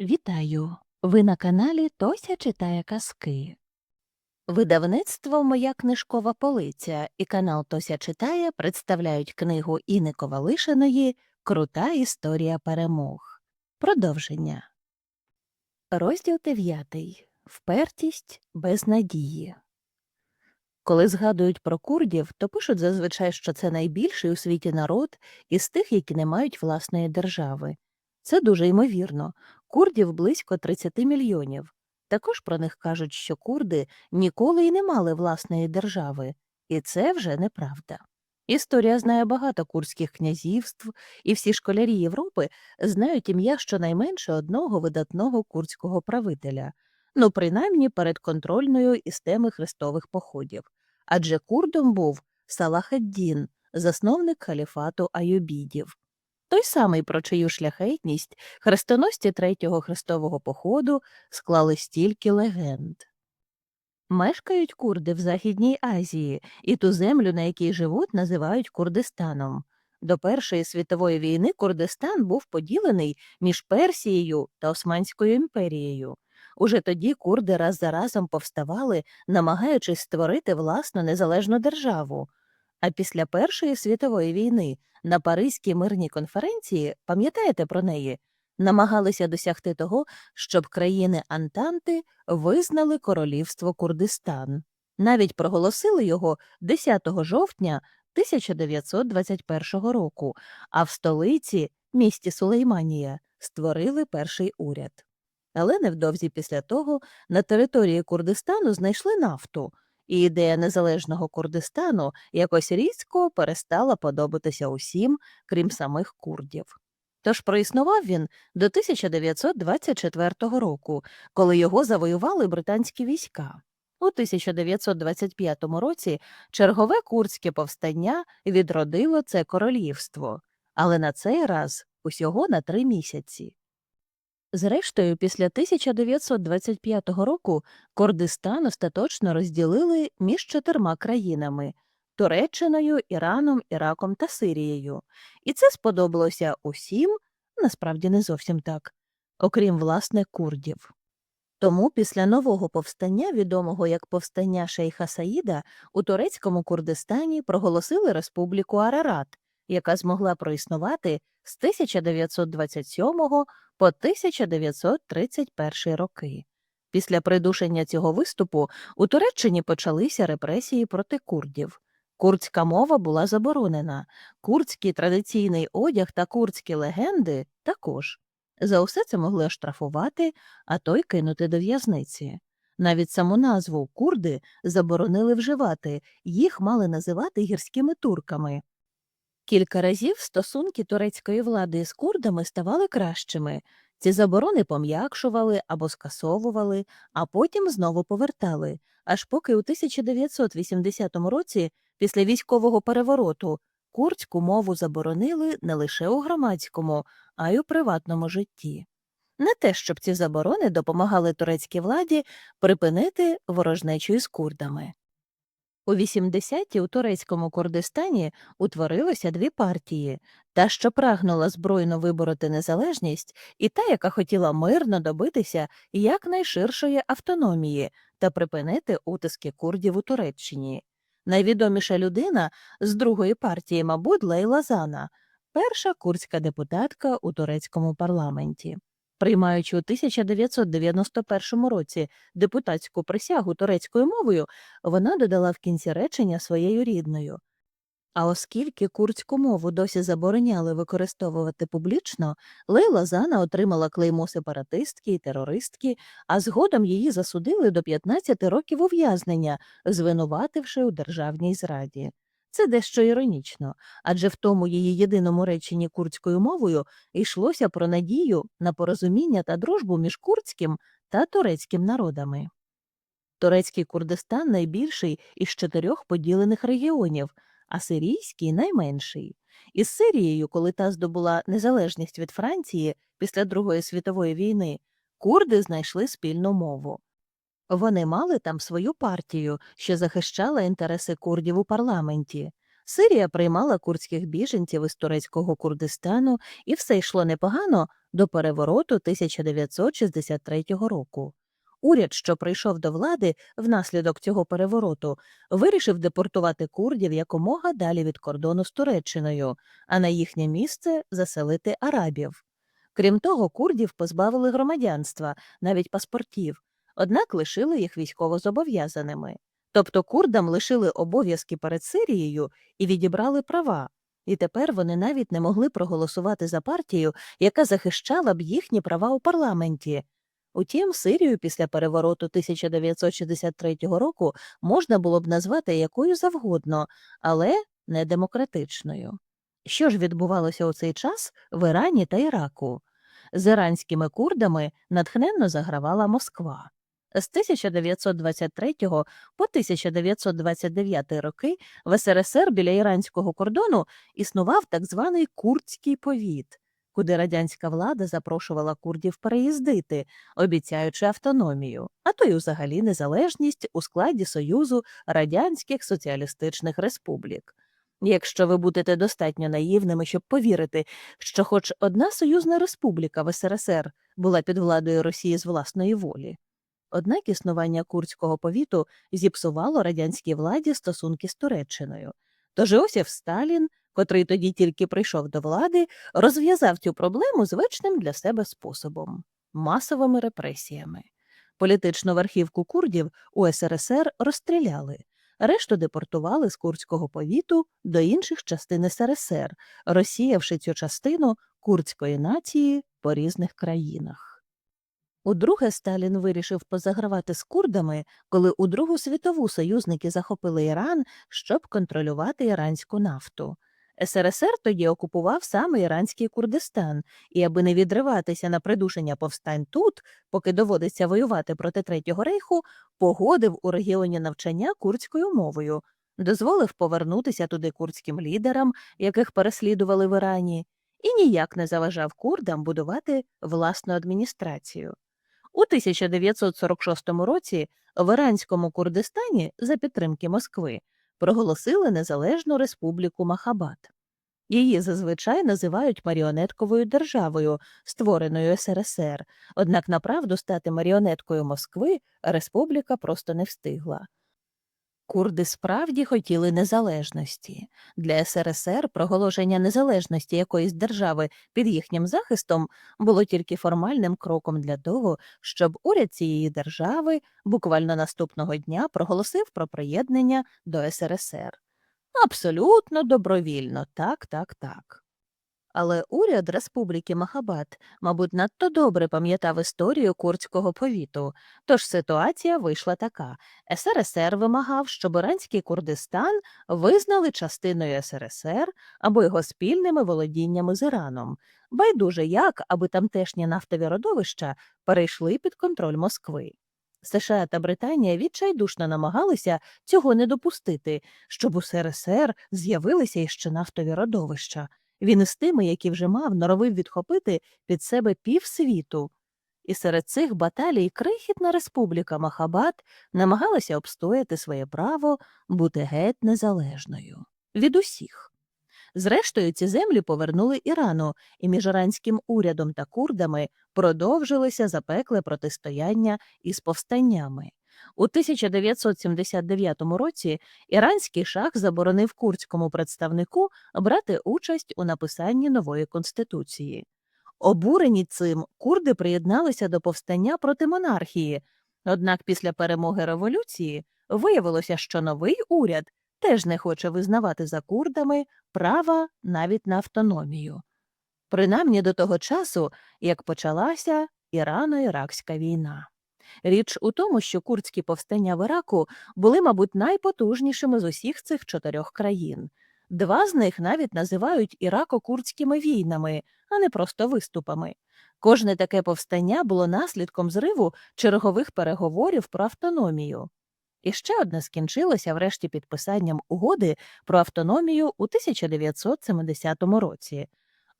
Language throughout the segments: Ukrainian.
Вітаю! Ви на каналі Тося читає казки. Видавництво Моя книжкова полиця і канал Тося читає представляють книгу Іни Ковалишиної Крута історія перемог. Продовження. Розділ 9. Впертість без надії. Коли згадують про курдів, то пишуть зазвичай, що це найбільший у світі народ із тих, які не мають власної держави. Це дуже ймовірно. Курдів близько 30 мільйонів. Також про них кажуть, що курди ніколи й не мали власної держави, і це вже неправда. Історія знає багато курдських князівств, і всі школярі Європи знають ім'я щонайменше одного видатного курдського правителя, ну принаймні перед контрольною із теми хрестових походів. Адже курдом був Салахаддін, засновник халіфату Аюбідів. Той самий, про чию шляхетність хрестоносці третього хрестового походу склали стільки легенд. Мешкають курди в Західній Азії, і ту землю, на якій живуть, називають Курдистаном. До Першої світової війни Курдистан був поділений між Персією та Османською імперією. Уже тоді курди раз за разом повставали, намагаючись створити власну незалежну державу. А після Першої світової війни на Паризькій мирній конференції, пам'ятаєте про неї, намагалися досягти того, щоб країни Антанти визнали королівство Курдистан. Навіть проголосили його 10 жовтня 1921 року, а в столиці, місті Сулейманія, створили перший уряд. Але невдовзі після того на території Курдистану знайшли нафту, і ідея незалежного Курдистану якось різко перестала подобатися усім, крім самих курдів. Тож проіснував він до 1924 року, коли його завоювали британські війська. У 1925 році чергове курдське повстання відродило це королівство, але на цей раз усього на три місяці. Зрештою, після 1925 року Кордистан остаточно розділили між чотирма країнами Туреччиною, Іраном, Іраком та Сирією. І це сподобалося усім, насправді не зовсім так, окрім власне курдів. Тому після нового повстання, відомого як повстання Шейха Саїда, у турецькому Курдистані проголосили республіку Арарат, яка змогла проіснувати з 1927 по 1931 роки. Після придушення цього виступу у Туреччині почалися репресії проти курдів. Курдська мова була заборонена, курдський традиційний одяг та курдські легенди також. За усе це могли оштрафувати, а то й кинути до в'язниці. Навіть саму назву курди заборонили вживати, їх мали називати гірськими турками. Кілька разів стосунки турецької влади з курдами ставали кращими. Ці заборони пом'якшували або скасовували, а потім знову повертали, аж поки у 1980 році, після військового перевороту, курдську мову заборонили не лише у громадському, а й у приватному житті. Не те, щоб ці заборони допомагали турецькій владі припинити ворожнечу із курдами. У 80-ті у турецькому Курдистані утворилося дві партії та, що прагнула збройно вибороти незалежність, і та, яка хотіла мирно добитися якнайширшої автономії та припинити утиски курдів у Туреччині. Найвідоміша людина з другої партії, мабуть, Лейла Зана, перша курдська депутатка у турецькому парламенті. Приймаючи у 1991 році депутатську присягу турецькою мовою, вона додала в кінці речення своєю рідною. А оскільки курдську мову досі забороняли використовувати публічно, Лейла Зана отримала клеймо сепаратистки і терористки, а згодом її засудили до 15 років ув'язнення, звинувативши у державній зраді. Це дещо іронічно, адже в тому її єдиному реченні курдською мовою йшлося про надію на порозуміння та дружбу між курдським та турецьким народами. Турецький Курдистан найбільший із чотирьох поділених регіонів, а сирійський найменший. Із Сирією, коли та здобула незалежність від Франції після Другої світової війни, курди знайшли спільну мову. Вони мали там свою партію, що захищала інтереси курдів у парламенті. Сирія приймала курдських біженців із турецького Курдистану, і все йшло непогано до перевороту 1963 року. Уряд, що прийшов до влади внаслідок цього перевороту, вирішив депортувати курдів якомога далі від кордону з Туреччиною, а на їхнє місце заселити арабів. Крім того, курдів позбавили громадянства, навіть паспортів, однак лишили їх військовозобов'язаними. Тобто курдам лишили обов'язки перед Сирією і відібрали права, і тепер вони навіть не могли проголосувати за партію, яка захищала б їхні права у парламенті. Утім, Сирію після перевороту 1963 року можна було б назвати якою завгодно, але не демократичною. Що ж відбувалося у цей час в Ірані та Іраку? З іранськими курдами натхненно загравала Москва. З 1923 по 1929 роки в СРСР біля іранського кордону існував так званий Курдський повіт, куди радянська влада запрошувала курдів переїздити, обіцяючи автономію, а то й взагалі незалежність у складі Союзу Радянських Соціалістичних Республік. Якщо ви будете достатньо наївними, щоб повірити, що хоч одна союзна республіка в СРСР була під владою Росії з власної волі. Однак існування курдського повіту зіпсувало радянській владі стосунки з Туреччиною. Тож Іосиф Сталін, котрий тоді тільки прийшов до влади, розв'язав цю проблему звичним для себе способом масовими репресіями. Політичну верхівку курдів у СРСР розстріляли, решту депортували з курдського повіту до інших частин СРСР, розсіявши цю частину курдської нації по різних країнах. Удруге Сталін вирішив позагравати з курдами, коли у Другу світову союзники захопили Іран, щоб контролювати іранську нафту. СРСР тоді окупував саме іранський Курдистан, і аби не відриватися на придушення повстань тут, поки доводиться воювати проти Третього рейху, погодив у регіоні навчання курдською мовою, дозволив повернутися туди курдським лідерам, яких переслідували в Ірані, і ніяк не заважав курдам будувати власну адміністрацію. У 1946 році в Іранському Курдистані за підтримки Москви проголосили незалежну республіку Махабад. Її зазвичай називають маріонетковою державою, створеною СРСР, однак направду стати маріонеткою Москви республіка просто не встигла. Курди справді хотіли незалежності. Для СРСР проголошення незалежності якоїсь держави під їхнім захистом було тільки формальним кроком для того, щоб уряд цієї держави буквально наступного дня проголосив про приєднання до СРСР. Абсолютно добровільно, так, так, так. Але уряд Республіки Махабад, мабуть, надто добре пам'ятав історію курдського повіту, тож ситуація вийшла така СРСР вимагав, щоб іранський Курдистан визнали частиною СРСР або його спільними володіннями з Іраном, байдуже як, аби тамтешні нафтові родовища перейшли під контроль Москви. США та Британія відчайдушно намагалися цього не допустити, щоб у СРСР з'явилися іще нафтові родовища. Він із тими, які вже мав, норовив відхопити під себе півсвіту. І серед цих баталій крихітна республіка Махабад намагалася обстояти своє право бути геть незалежною від усіх. Зрештою, ці землі повернули Ірану, і між іранським урядом та курдами продовжилося запекле протистояння із повстаннями. У 1979 році іранський шах заборонив курдському представнику брати участь у написанні нової конституції. Обурені цим курди приєдналися до повстання проти монархії, однак після перемоги революції виявилося, що новий уряд теж не хоче визнавати за курдами права навіть на автономію. Принаймні до того часу, як почалася Ірано-Іракська війна. Річ у тому, що курдські повстання в Іраку були, мабуть, найпотужнішими з усіх цих чотирьох країн. Два з них навіть називають ірако-курдськими війнами, а не просто виступами. Кожне таке повстання було наслідком зриву чергових переговорів про автономію. І ще одне скінчилося врешті підписанням угоди про автономію у 1970 році.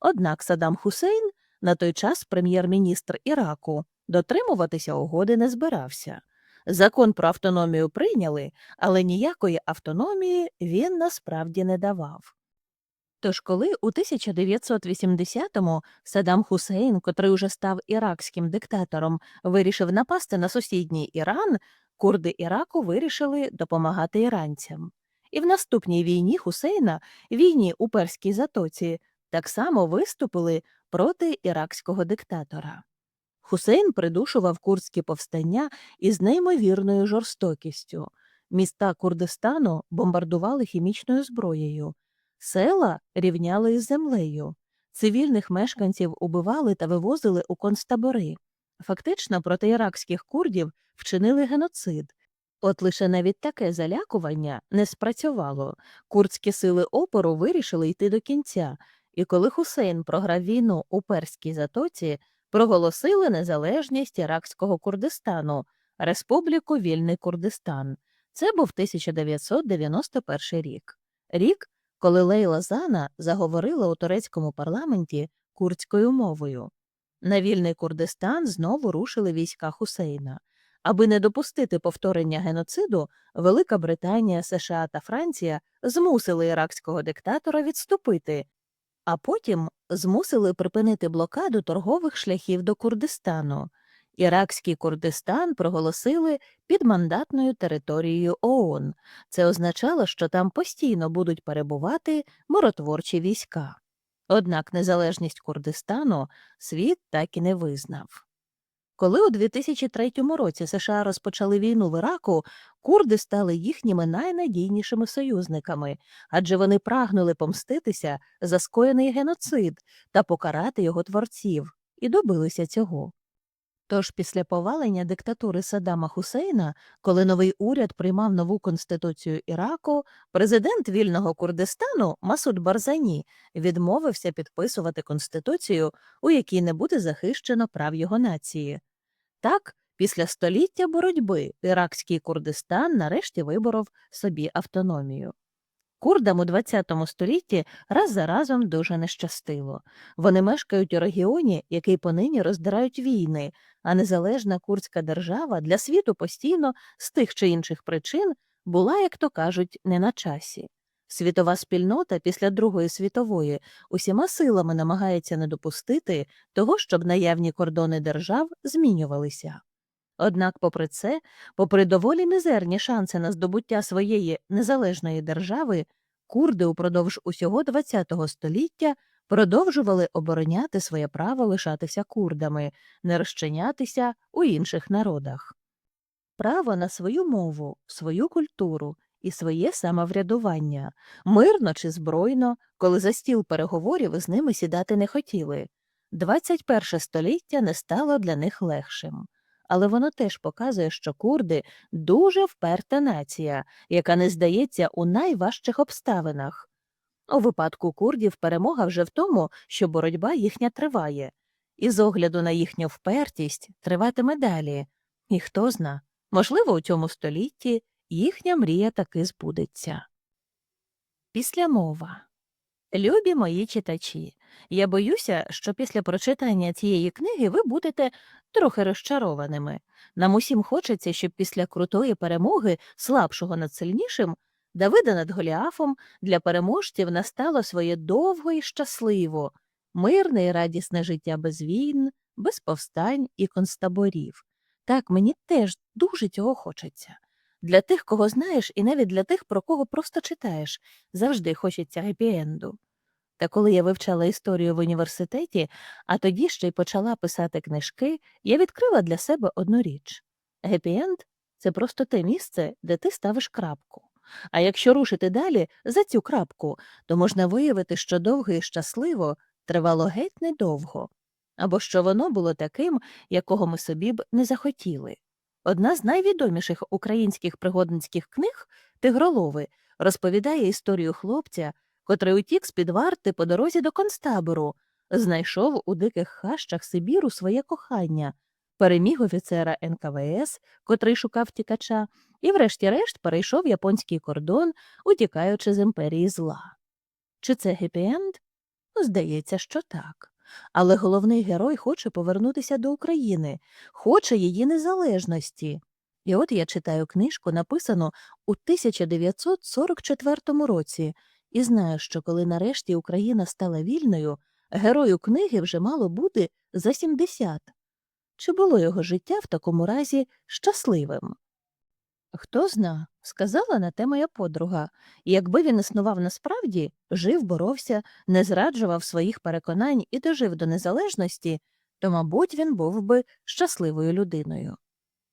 Однак Саддам Хусейн, на той час прем'єр-міністр Іраку, дотримуватися угоди не збирався. Закон про автономію прийняли, але ніякої автономії він насправді не давав. Тож коли у 1980-му Саддам Хусейн, котрий уже став іракським диктатором, вирішив напасти на сусідній Іран, курди Іраку вирішили допомагати іранцям. І в наступній війні Хусейна, війні у Перській затоці, так само виступили проти іракського диктатора. Хусейн придушував курдські повстання із неймовірною жорстокістю. Міста Курдистану бомбардували хімічною зброєю, села рівняли із землею, цивільних мешканців убивали та вивозили у концтабори. Фактично проти іракських курдів вчинили геноцид. От лише навіть таке залякування не спрацювало. Курдські сили опору вирішили йти до кінця, і коли Хусейн програв війну у Перській затоці, проголосили незалежність іракського Курдистану, Республіку Вільний Курдистан. Це був 1991 рік. Рік, коли Лейла Зана заговорила у турецькому парламенті курдською мовою. На вільний Курдистан знову рушили війська Хусейна. Аби не допустити повторення геноциду, Велика Британія, США та Франція змусили іракського диктатора відступити, а потім змусили припинити блокаду торгових шляхів до Курдистану. Іракський Курдистан проголосили підмандатною територією ООН. Це означало, що там постійно будуть перебувати миротворчі війська. Однак незалежність Курдистану світ так і не визнав. Коли у 2003 році США розпочали війну в Іраку, курди стали їхніми найнадійнішими союзниками, адже вони прагнули помститися за скоєний геноцид та покарати його творців, і добилися цього. Тож після повалення диктатури Саддама Хусейна, коли новий уряд приймав нову конституцію Іраку, президент вільного Курдистану Масуд Барзані відмовився підписувати конституцію, у якій не буде захищено прав його нації. Так, після століття боротьби іракський Курдистан нарешті виборов собі автономію. Курдам у ХХ столітті раз за разом дуже не щастило. Вони мешкають у регіоні, який понині роздирають війни, а незалежна курдська держава для світу постійно з тих чи інших причин була, як то кажуть, не на часі. Світова спільнота після Другої світової усіма силами намагається не допустити того, щоб наявні кордони держав змінювалися. Однак, попри це, попри доволі мізерні шанси на здобуття своєї незалежної держави, курди упродовж усього ХХ століття продовжували обороняти своє право лишатися курдами, не розчинятися у інших народах. Право на свою мову, свою культуру і своє самоврядування, мирно чи збройно, коли за стіл переговорів з ними сідати не хотіли. 21 століття не стало для них легшим. Але воно теж показує, що курди дуже вперта нація, яка не здається у найважчих обставинах. У випадку курдів перемога вже в тому, що боротьба їхня триває, і з огляду на їхню впертість триватиме далі. І хто зна, можливо, у цьому столітті їхня мрія таки збудеться. Післямова Любі мої читачі, я боюся, що після прочитання цієї книги ви будете трохи розчарованими. Нам усім хочеться, щоб після крутої перемоги слабшого над сильнішим Давида над Голіафом для переможців настало своє довго і щасливо, мирне і радісне життя без війн, без повстань і концтаборів. Так, мені теж дуже цього хочеться. Для тих, кого знаєш, і навіть для тих, про кого просто читаєш, завжди хочеться гепі-енду. Та коли я вивчала історію в університеті, а тоді ще й почала писати книжки, я відкрила для себе одну річ гепі-енд – це просто те місце, де ти ставиш крапку. А якщо рушити далі за цю крапку, то можна виявити, що довго і щасливо тривало геть недовго, або що воно було таким, якого ми собі б не захотіли. Одна з найвідоміших українських пригодницьких книг Тигролови розповідає історію хлопця, котрий утік з-під варти по дорозі до концтабору, знайшов у диких хащах Сибіру своє кохання, переміг офіцера НКВС, котрий шукав тікача, і, врешті-решт, перейшов японський кордон, утікаючи з імперії зла. Чи це гепі-енд? Здається, що так. Але головний герой хоче повернутися до України, хоче її незалежності. І от я читаю книжку, написану у 1944 році, і знаю, що коли нарешті Україна стала вільною, герою книги вже мало бути за 70. Чи було його життя в такому разі щасливим? Хто зна, сказала на те моя подруга, і якби він існував насправді, жив, боровся, не зраджував своїх переконань і дожив до незалежності, то, мабуть, він був би щасливою людиною.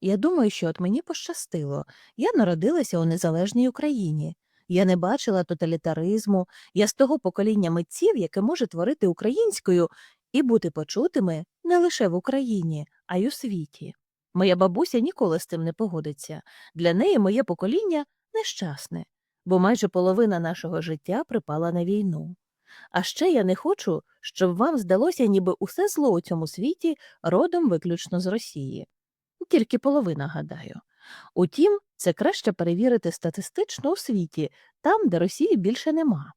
Я думаю, що от мені пощастило. Я народилася у незалежній Україні. Я не бачила тоталітаризму, я з того покоління митців, яке може творити українською і бути почутими не лише в Україні, а й у світі. Моя бабуся ніколи з цим не погодиться. Для неї моє покоління нещасне, бо майже половина нашого життя припала на війну. А ще я не хочу, щоб вам здалося, ніби усе зло у цьому світі родом виключно з Росії. Тільки половина, гадаю. Утім, це краще перевірити статистично у світі, там, де Росії більше нема.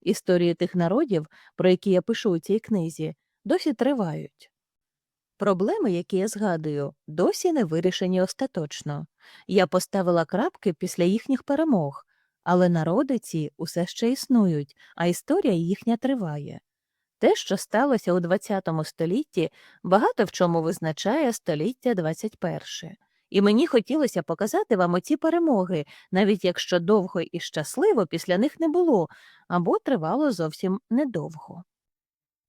Історії тих народів, про які я пишу у цій книзі, досі тривають. Проблеми, які я згадую, досі не вирішені остаточно. Я поставила крапки після їхніх перемог, але народи ці усе ще існують, а історія їхня триває. Те, що сталося у ХХ столітті, багато в чому визначає століття XXI. І мені хотілося показати вам оці перемоги, навіть якщо довго і щасливо після них не було, або тривало зовсім недовго.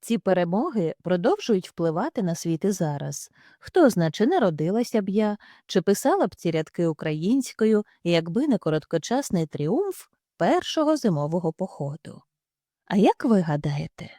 Ці перемоги продовжують впливати на світ і зараз. Хто зна, чи народилася б я, чи писала б ці рядки українською, якби не короткочасний тріумф першого зимового походу. А як ви гадаєте?